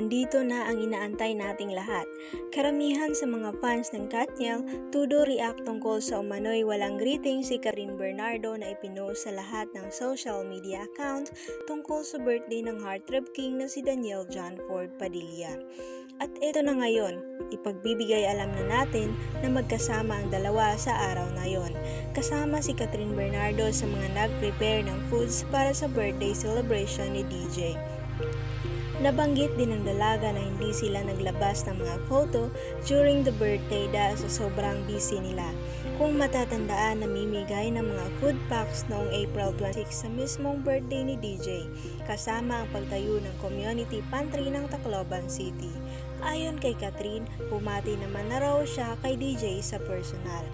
Nandito na ang inaantay nating lahat. Karamihan sa mga fans ng Katniel, tudo react tungkol sa umano'y walang greeting si Karin Bernardo na ipinost sa lahat ng social media account tungkol sa birthday ng Heartthrob King na si Daniel John Ford Padilla. At ito na ngayon, ipagbibigay alam na natin na magkasama ang dalawa sa araw na yon. Kasama si Catherine Bernardo sa mga nag-prepare ng foods para sa birthday celebration ni DJ. Nabanggit din ng dalaga na hindi sila naglabas ng mga photo during the birthday dahil sa sobrang busy nila. Kung matatandaan, namimigay ng mga food packs noong April 26 sa mismong birthday ni DJ, kasama ang pagtayo ng community pantry ng Tacloban City. Ayon kay Catherine, pumati naman na raw siya kay DJ sa personal.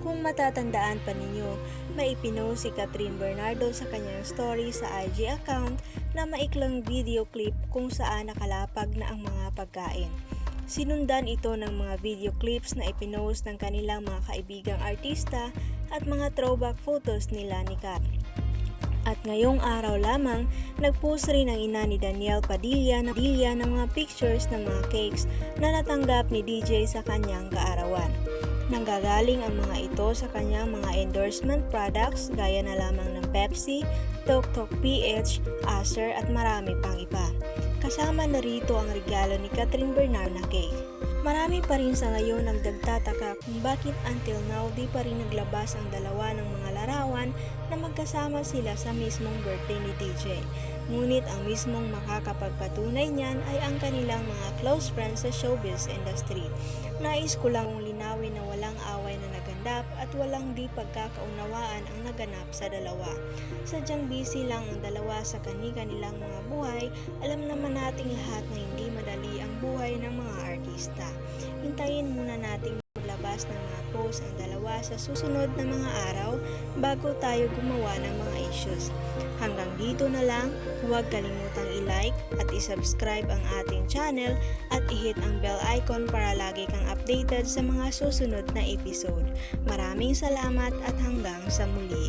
Kung matatandaan pa ninyo, may ipinost si Catherine Bernardo sa kanyang story sa IG account na maiklang video clip kung saan nakalapag na ang mga pagkain. Sinundan ito ng mga video clips na ipinost ng kanilang mga kaibigang artista at mga throwback photos nila ni Kat. At ngayong araw lamang, nagpost rin ang ina ni Daniel Padilla ng, Padilla ng mga pictures ng mga cakes na natanggap ni DJ sa kanyang kaarawan. Nanggagaling ang mga ito sa kanyang mga endorsement products gaya na lamang ng Pepsi, Tok Tok PH, Acer at marami pang iba. Kasama na rito ang regalo ni Catherine Bernard na cake. Marami pa rin sa ngayon ang nagtataka kung bakit until now di pa rin naglabas ang dalawa ng mga larawan magkasama sila sa mismong birthday ni DJ. Ngunit ang mismong makakapagpatunay niyan ay ang kanilang mga close friends sa showbiz industry. Nais ko lang linawin na walang away na nagandap at walang di pagkakaunawaan ang naganap sa dalawa. Sadyang busy lang ang dalawa sa kani-kanilang mga buhay, alam naman nating lahat na hindi madali ang buhay ng mga artista. Hintayin muna nating maglabas ng mga post ang dalawa sa susunod na mga araw bago tayo gumawa ng mga issues. Hanggang dito na lang, huwag kalimutang i-like at i-subscribe ang ating channel at i-hit ang bell icon para lagi kang updated sa mga susunod na episode. Maraming salamat at hanggang sa muli.